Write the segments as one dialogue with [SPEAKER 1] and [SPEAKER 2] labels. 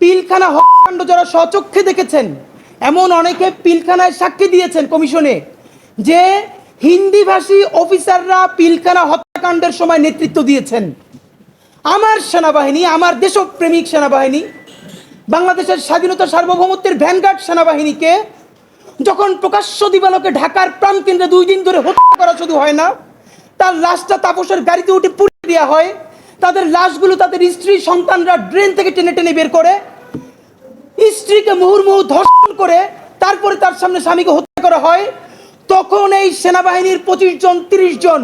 [SPEAKER 1] পিলখানা হত্যাকাণ্ড যারা স্বচক্ষে দেখেছেন, এমন অনেকে পিলখানায় সাক্ষী দিয়েছেন কমিশনে, যে হিন্দিভাষী অফিসাররা পিলখানা হত্যাকাণ্ডের সময় নেতৃত্ব দিয়েছেন। আমার সেনাবাহিনী, আমার দেশপ্রেমিক সেনাবাহিনী, বাংলাদেশের স্বাধীনতা সার্বভৌমত্বের ভ্যানগার্ড সেনাবাহিনীকে যখন প্রকাশ্য দিবালকে ঢাকার প্রাণকেন্দ্রে দুই দিন ধরে হত্যা করা শুধু হয় না, তার লাশটা তাপসের গাড়িতে উঠে পুড়িয়ে দেওয়া হয়। তাদের লাশগুলো তাদের স্ত্রী সন্তানরা ড্রেন থেকে টেনে টেনে বের করে স্ত্রীকে মুহুর্মুহু ধর্ষণ করে তারপরে তার সামনে স্বামীকে হত্যা করা হয়। তখন এই সেনাবাহিনীর পঁচিশ জন তিরিশ জন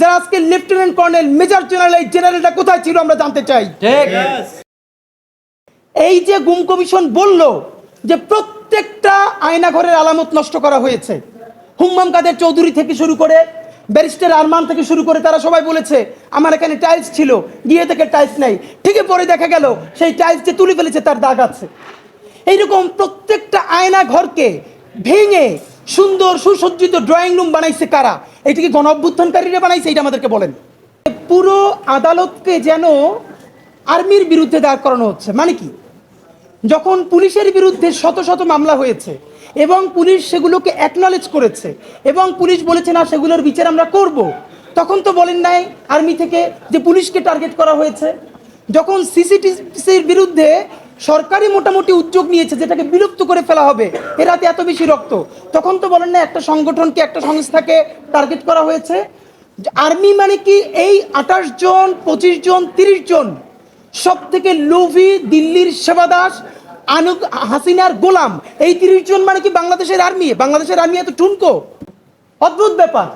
[SPEAKER 1] যারা আজকে লেফটেন্যান্ট কর্নেল মেজর জেনারেল এই জেনারেলটা কোথায় ছিল আমরা জানতে চাই। এই যে গুম কমিশন বলল যে প্রত্যেকটা আয়নাঘরের আলামত নষ্ট করা হয়েছে হুম্মাম কাদের চৌধুরী থেকে শুরু করে ব্যারিস্টার আরমান থেকে শুরু করে তারা সবাই বলেছে, আমার এখানে টাইলস ছিল, গিয়ে থেকে টাইলস নেই। ঠিকই পরে দেখা গেল, সেই টাইলস যে তুলে ফেলেছে তার দাগ আছে। এইরকম প্রত্যেকটা আয়না ঘরকে ভেঙে সুন্দর সুসজ্জিত ড্রয়িং রুম বানাইছে কারা? এটি কি গণ অভ্যুত্থানকারীরা বানাইছে এটা আমাদেরকে বলেন। পুরো আদালতকে যেন আর্মির বিরুদ্ধে দাঁড় করানো হচ্ছে। মানে কি? যখন পুলিশের বিরুদ্ধে শত শত মামলা হয়েছে এবং পুলিশ সেগুলোকে অ্যাকনলেজ করেছে। এবং পুলিশ বলেছে, না, সেগুলোর বিচার আমরা করব। তখন তো বলেন নাই আর্মি থেকে যে পুলিশকে টার্গেট করা হয়েছে। যখন সিসিটিসির বিরুদ্ধে সরকারি মোটামুটি উদ্যোগ নিয়েছে, যেটাকে বিলুপ্ত করে ফেলা হবে এরাতে এত বেশি রক্ত, তখন তো বলেন না একটা সংগঠনকে, একটা সংস্থাকে টার্গেট করা হয়েছে। আর্মি মানে কি? এই আঠাশ জন, পঁচিশ জন, তিরিশ জন সব থেকে লোভী দিল্লির সেবাদাস আনু হাসিনার গোলাম। এই তিরিশ জন মানে কি বাংলাদেশের আর্মি? বাংলাদেশের আর্মি এত ঠুনকো? অদ্ভুত ব্যাপার।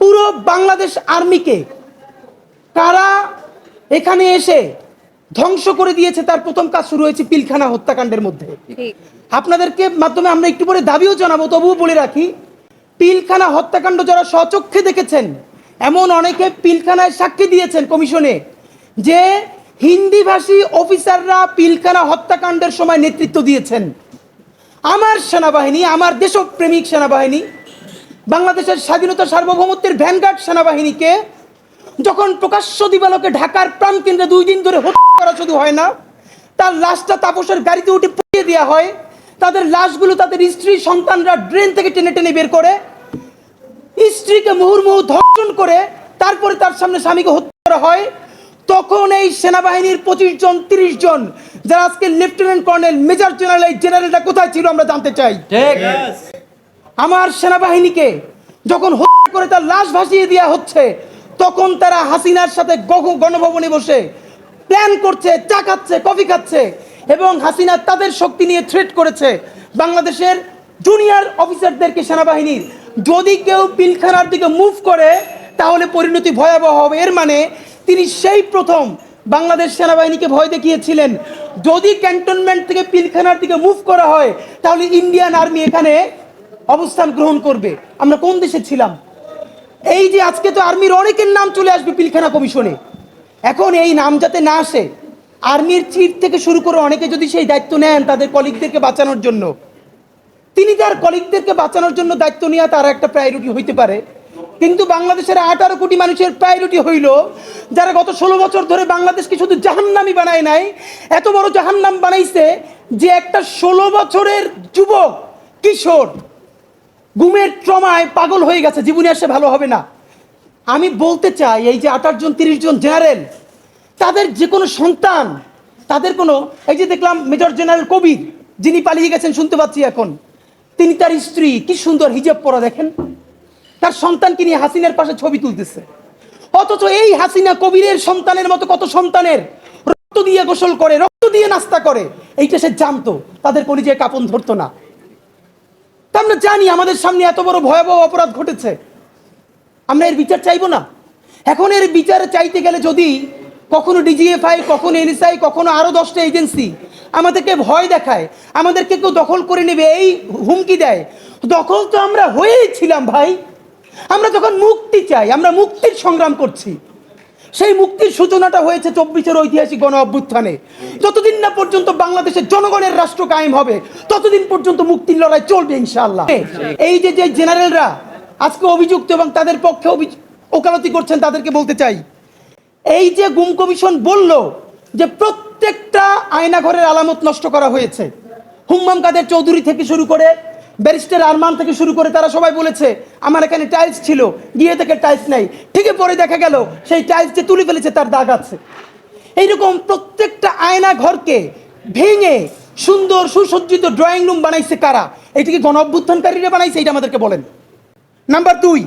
[SPEAKER 1] পুরো বাংলাদেশ আর্মিকে কারা এখানে এসে ধ্বংস করে দিয়েছে তার প্রথম কাজ শুরু হয়েছে পিলখানা হত্যাকাণ্ডের মধ্যে। আপনাদেরকে মাধ্যমে আমরা একটু পরে দাবিও জানাব তবুও বলে রাখি পিলখানা হত্যাকাণ্ড যারা স্বচক্ষে দেখেছেন এমন অনেকে পিলখানায় সাক্ষী দিয়েছেন কমিশনে যে হিন্দিভাষী অফিসাররা পিলখানা হত্যাকাণ্ডের সময় নেতৃত্ব দিয়েছেন। আমার সেনাবাহিনী, আমার দেশপ্রেমিক সেনাবাহিনী, বাংলাদেশের স্বাধীনতা সার্বভৌমত্বের ভ্যানগার্ড সেনাবাহিনীকে যখন প্রকাশ্য দিবালোকে ঢাকার প্রাণকেন্দ্রে দুই দিন ধরে হত্যা করা শুধু হয় না, তার লাশটা তাপসের গাড়িতে উঠে পুড়িয়ে দেওয়া হয়, তাদের লাশগুলো তাদের স্ত্রী সন্তানরা ড্রেন থেকে টেনে টেনে বের করে, স্ত্রীকে মুহুর্মুহু ধর্ষণ করে, তারপরে তার সামনে স্বামীকে হত্যা করা হয়। তখন এই সেনাবাহিনীর পঁচিশ জন তিরিশ জন যারা আজকে লেফটেন্যান্ট কর্নেল মেজর জেনারেল এই জেনারেলটা কোথায় ছিল আমরা জানতে চাই। আমার সেনাবাহিনীকে যখন হত্যা করে তার লাশ ভাসিয়ে দেওয়া হচ্ছে তখন তারা হাসিনার সাথে গণভবনে বসে প্ল্যান করছে চা খাচ্ছে কফি খাচ্ছে এবং হাসিনা তাদের শক্তি নিয়ে থ্রেট করেছে। বাংলাদেশের জুনিয়র অফিসারদেরকে সেনাবাহিনীর যদি কেউ পিলখানার দিকে মুভ করে তাহলে পরিণতি ভয়াবহ হবে। এর মানে তিনি সেই প্রথম বাংলাদেশ সেনাবাহিনীকে ভয় দেখিয়েছিলেন। যদি ক্যান্টনমেন্ট থেকে পিলখানার দিকে মুভ করা হয়, তাহলে ইন্ডিয়ান আর্মি এখানে অবস্থান গ্রহণ করবে। আমরা কোন দেশে ছিলাম? এই যে আজকে তো আর্মির অনেকের নাম চলে আসবে পিলখানা কমিশনে এখন এই নাম যাতে না আসে আর্মির চিফ থেকে শুরু করে অনেকে যদি সেই দায়িত্ব নেন, তাদের কলিগদেরকে বাঁচানোর জন্য। তিনি তার কলিগদেরকে বাঁচানোর জন্য দায়িত্ব নেওয়া তার একটা প্রায়োরিটি হইতে পারে। কিন্তু বাংলাদেশের আঠারো কোটি মানুষের প্রায়োরিটি হইল, যারা গত ষোলো বছর ধরে বাংলাদেশকে শুধু জাহান্নামি বানায় নাই, এত বড় জাহান্নাম বানাইছে যে একটা ষোলো বছরের যুবক, কিশোর গুমের ট্রমায় পাগল হয়ে গেছে, জীবনে আসে ভালো হবে না। আমি বলতে চাই, এই যে আঠাশ জন, তিরিশ জন জেনারেল, তাদের যে কোনো সন্তান, তাদের কোনো, এই যে দেখলাম মেজর জেনারেল কবির, যিনি পালিয়ে গেছেন, শুনতে পাচ্ছি এখন, তিনি তার স্ত্রী, কি সুন্দর হিজাব পরা দেখেন। তার সন্তানকে নিয়ে হাসিনার পাশে ছবি তুলতেছে। অথচ এই হাসিনা কবিরের সন্তানের মতো কত সন্তানের রক্ত দিয়ে গোসল করে, রক্ত দিয়ে নাস্তা করে, এইটা সে জানতো, তাদের কলিজায় কাপন ধরতো না। তা আমরা জানি আমাদের সামনে এত বড় ভয়াবহ অপরাধ ঘটেছে। আমরা এর বিচার চাইব না। এখন এর বিচার চাইতে গেলে যদি কখনো ডিজিএফআই কখনো এনএসআই কখনো আরও দশটা এজেন্সি আমাদেরকে ভয় দেখায়, আমাদেরকে কেউ দখল করে নেবে, এই হুমকি দেয়। দখল তো আমরা হয়েই ছিলাম ভাই। আমরা যখন মুক্তি চাই, আমরা মুক্তির সংগ্রাম করছি। সেই মুক্তির সূচনাটা হয়েছে চব্বিশের ঐতিহাসিক গণ অভ্যুত্থানে। যতদিন না পর্যন্ত বাংলাদেশের জনগণের রাষ্ট্র কায়েম হবে, ততদিন পর্যন্ত মুক্তির লড়াই চলবে ইনশাআল্লাহ। এই যে যে জেনারেলরা আজকে অভিযুক্ত এবং তাদের পক্ষে ওকালতি করছেন তাদেরকে বলতে চাই, এই যে গুম কমিশন বলল যে প্রত্যেক প্রত্যেকটা আয়নাঘরের আলামত নষ্ট করা হয়েছে, হুম্মাম কাদের চৌধুরী থেকে শুরু করে ব্যারিস্টার আরমান থেকে শুরু করে তারা সবাই বলেছে, আমার এখানে টাইলস ছিল, গিয়ে থেকে টাইলস নাই। ঠিকই পরে দেখা গেল, সেই টাইলস যে তুলে ফেলেছে তার দাগ আছে। এইরকম প্রত্যেকটা আয়না ঘরকে ভেঙে সুন্দর সুসজ্জিত ড্রয়িং রুম বানাইছে কারা? এটা কি গণ অভ্যুত্থানকারীরা বানাইছে এটা আমাদেরকে বলেন। নাম্বার দুই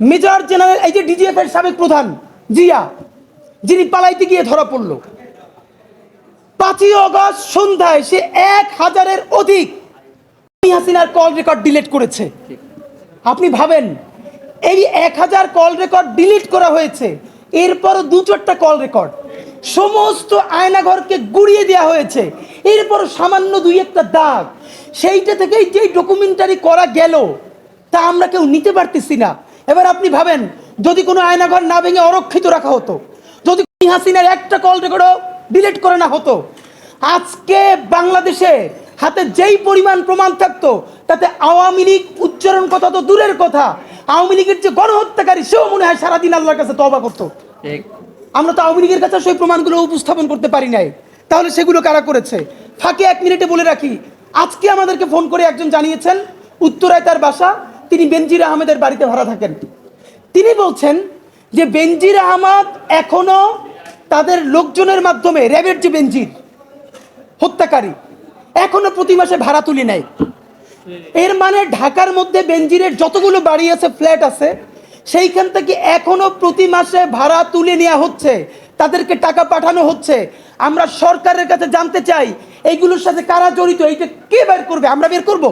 [SPEAKER 1] মেজর জেনারেল এই যে ডিজিএফ এর সাবেক প্রধান, জিয়া, যিনি পালাইতে গিয়ে ধরা পড়ল। পাঁচই অগস্ট সন্ধ্যায় সে এক হাজারের অধিক খুনি হাসিনার কল রেকর্ড ডিলিট করেছে। আপনি ভাবেন, এই এক হাজার কল রেকর্ড ডিলিট করা হয়েছে, এরপরও দু চারটা কল রেকর্ড সমস্ত আয়নাঘরকে গুড়িয়ে দেওয়া হয়েছে এরপর সামান্য দুই একটা দাগ। সেইটা থেকেই যেই ডকুমেন্টারি করা গেল, তা আমরা কেউ নিতে পারতেছি না। এবার আপনি ভাবেন, যদি কোনো আয়নাঘর না ভেঙে অরক্ষিত রাখা হতো, যদি হাসিনার একটা কল রেকর্ডও ডিলিট করে না হতো, আজকে বাংলাদেশে হাতে যেই পরিমাণ প্রমাণ থাকতো তাতে আওয়ামী লীগ উচ্চারণ কথা তো দূরের কথা। আওয়ামী লীগের যে গণহত্যাকারী সেও মনে হয় সারাদিন আল্লাহর কাছে তবা করতো। আমরা তো আওয়ামী লীগের কাছে সেই প্রমাণগুলো উপস্থাপন করতে পারি নাই। তাহলে সেগুলো কারা করেছে? ফাঁকে এক মিনিটে বলে রাখি আজকে আমাদেরকে ফোন করে একজন জানিয়েছেন উত্তরায় তার বাসা তিনি বেনজির আহমেদের বাড়িতে ভাড়া থাকেন। তিনি বলছেন যে বেনজির আহমদ এখনও তাদের লোকজনের মাধ্যমে র্যাবের যে বেনজির হত্যাকারী এখনও প্রতি মাসে ভাড়া তুলে নেয় এর মানে ঢাকার মধ্যে বেনজিরের যতগুলো বাড়ি আছে, ফ্ল্যাট আছে, সেইখান থেকে এখনও প্রতি মাসে ভাড়া তুলে নেওয়া হচ্ছে। তাদেরকে টাকা পাঠানো হচ্ছে। আমরা সরকারের কাছে জানতে চাই, এইগুলোর সাথে কারা জড়িত? এইটা কে বের করবে? আমরা বের করব?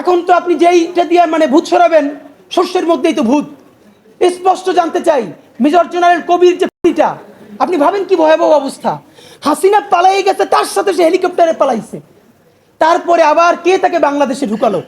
[SPEAKER 1] এখন তো আপনি যেইটা দিয়ে মানে ভূত সরাবেন, শস্যের মধ্যেই তো ভূত। স্পষ্ট জানতে চাই, মেজর জেনারেল কবির যে আপনি ভাবেন কি ভয়াবহ অবস্থা? হাসিনা পালাই গেছে তার সাথে সে হেলিকপ্টারে পালাইছে। তারপরে আবার কে তাকে বাংলাদেশে ঢুকালো?